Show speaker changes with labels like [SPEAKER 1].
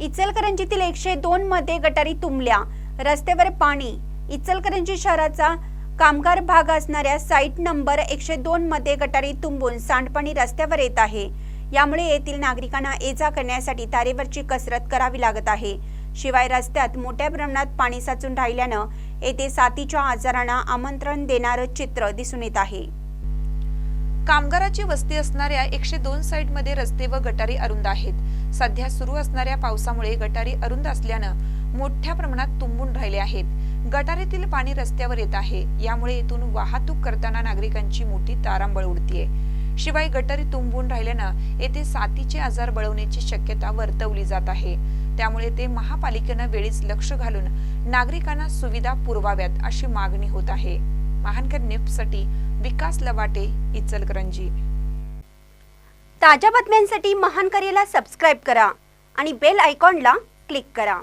[SPEAKER 1] इचलकरंजीतील एकशे दोन मध्ये गटारी तुंबल्या. रस्त्यावर पाणी. इचलकरंजी शहराचा कामगार भाग असणाऱ्या साईट नंबर एकशे दोन मध्ये गटारी तुंबून सांडपाणी रस्त्यावर येत आहे. यामुळे येथील नागरिकांना ये जा करण्यासाठी तारेवरची कसरत करावी लागत आहे. शिवाय रस्त्यात मोठ्या प्रमाणात पाणी साचून राहिल्यानं येथे साथीच्या आजारांना आमंत्रण देणारं चित्र दिसून येत आहे.
[SPEAKER 2] कामगाराची वस्ती असणाऱ्या एकशे दोन साईडमध्ये रस्ते व गटारी अरुंद आहेत. सध्या सुरू असणाऱ्या पावसामुळे गटारी अरुंद असल्यानं मोठ्या प्रमाणात तुंबून राहिले आहेत. गटारीतील पाणी रस्त्यावर येत आहे. यामुळे येथून वाहतूक करताना नागरिकांची मोठी तारांबळ उडतीये. शिवाय गटारी तुंबून राहिल्यानं येथे साथीचे आजार बळवण्याची शक्यता वर्तवली जात आहे. त्यामुळे ते महापालिकेनं वेळीच लक्ष घालून नागरिकांना सुविधा पुरवाव्यात अशी मागणी होत आहे. महानकर निफ्टसाठी विकास लवाटे इचलकरंजी.
[SPEAKER 1] ताज्या बातम्यांसाठी महान करेला सबस्क्राईब करा आणि बेल आयकॉनला क्लिक करा.